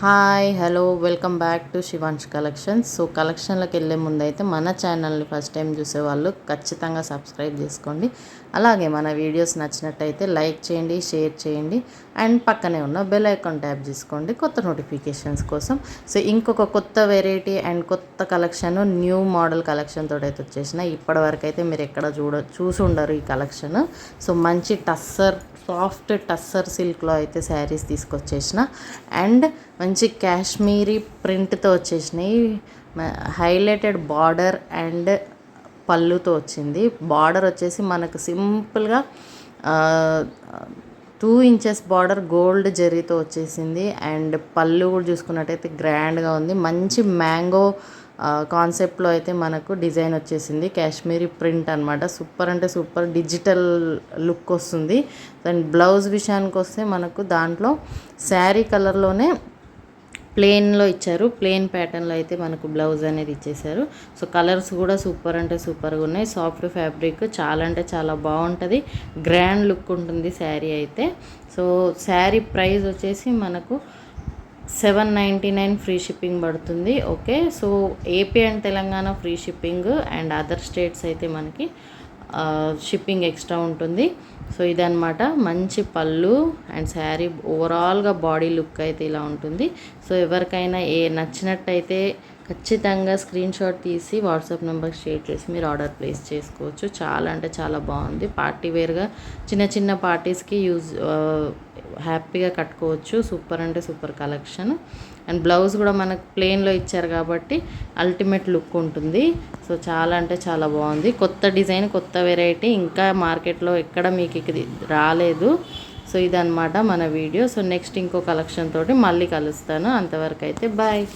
Hi hello welcome back to Shivansh collections. So కలెక్షన్లకు వెళ్ళే ముందు అయితే మన ఛానల్ని ఫస్ట్ టైం చూసేవాళ్ళు ఖచ్చితంగా సబ్స్క్రైబ్ చేసుకోండి. అలాగే మన వీడియోస్ నచ్చినట్టయితే లైక్ చేయండి షేర్ చేయండి అండ్ పక్కనే ఉన్న బెల్ ఐకాన్ ట్యాప్ చేసుకోండి కొత్త నోటిఫికేషన్స్ కోసం. సో ఇంకొక కొత్త వెరైటీ అండ్ కొత్త కలెక్షన్ న్యూ మోడల్ కలెక్షన్ తోటి అయితే వచ్చేసిన ఇప్పటివరకు అయితే మీరు ఎక్కడ చూడ చూసి ఉండరు ఈ కలెక్షన్. సో మంచి టస్సర్ సాఫ్ట్ టస్సర్ సిల్క్లో అయితే శారీస్ తీసుకొచ్చేసిన. అండ్ మంచి కాశ్మీరీ ప్రింట్తో వచ్చేసినాయి. హైలైటెడ్ బార్డర్ అండ్ పళ్ళుతో వచ్చింది. బార్డర్ వచ్చేసి మనకు సింపుల్గా టూ ఇంచెస్ బార్డర్ గోల్డ్ జరీతో వచ్చేసింది. అండ్ పళ్ళు కూడా చూసుకున్నట్టయితే గ్రాండ్గా ఉంది. మంచి మ్యాంగో కాన్సెప్ట్లో అయితే మనకు డిజైన్ వచ్చేసింది. కాశ్మీరీ ప్రింట్ అనమాట సూపర్ అంటే సూపర్ డిజిటల్ లుక్ వస్తుంది. అండ్ బ్లౌజ్ విషయానికి వస్తే మనకు దాంట్లో శారీ కలర్లోనే ప్లెయిన్లో ఇచ్చారు. ప్లెయిన్ ప్యాటర్న్లో అయితే మనకు బ్లౌజ్ అనేది ఇచ్చేసారు. సో కలర్స్ కూడా సూపర్ అంటే సూపర్గా ఉన్నాయి. సాఫ్ట్ ఫ్యాబ్రిక్ చాలా అంటే చాలా బాగుంటుంది. గ్రాండ్ లుక్ ఉంటుంది శారీ అయితే. సో శారీ ప్రైస్ వచ్చేసి మనకు seven ninety nine free shipping పడుతుంది. Okay. So AP and Telangana free shipping and other states అయితే మనకి షిప్పింగ్ ఎక్స్ట్రా ఉంటుంది. సో ఇదనమాట మంచి పళ్ళు అండ్ శారీ ఓవరాల్గా బాడీ లుక్ అయితే ఇలా ఉంటుంది. సో ఎవరికైనా ఏ నచ్చినట్టయితే ఖచ్చితంగా స్క్రీన్ షాట్ తీసి వాట్సాప్ నెంబర్ షేర్ చేసి మీరు ఆర్డర్ ప్లేస్ చేసుకోవచ్చు. చాలా అంటే చాలా బాగుంది. పార్టీ వేర్గా చిన్న చిన్న పార్టీస్కి యూజ్ హ్యాపీగా కట్టుకోవచ్చు. సూపర్ అంటే సూపర్ కలెక్షన్. అండ్ బ్లౌజ్ కూడా మనకు ప్లెయిన్లో ఇచ్చారు కాబట్టి అల్టిమేట్ లుక్ ఉంటుంది. సో చాలా అంటే చాలా బాగుంది. కొత్త డిజైన్ కొత్త వెరైటీ ఇంకా మార్కెట్లో ఎక్కడ మీకు ఇది రాలేదు. సో ఇదనమాట మన వీడియో. సో నెక్స్ట్ ఇంకో కలెక్షన్ తోటి మళ్ళీ కలుస్తాను. అంతవరకు అయితే బాయ్.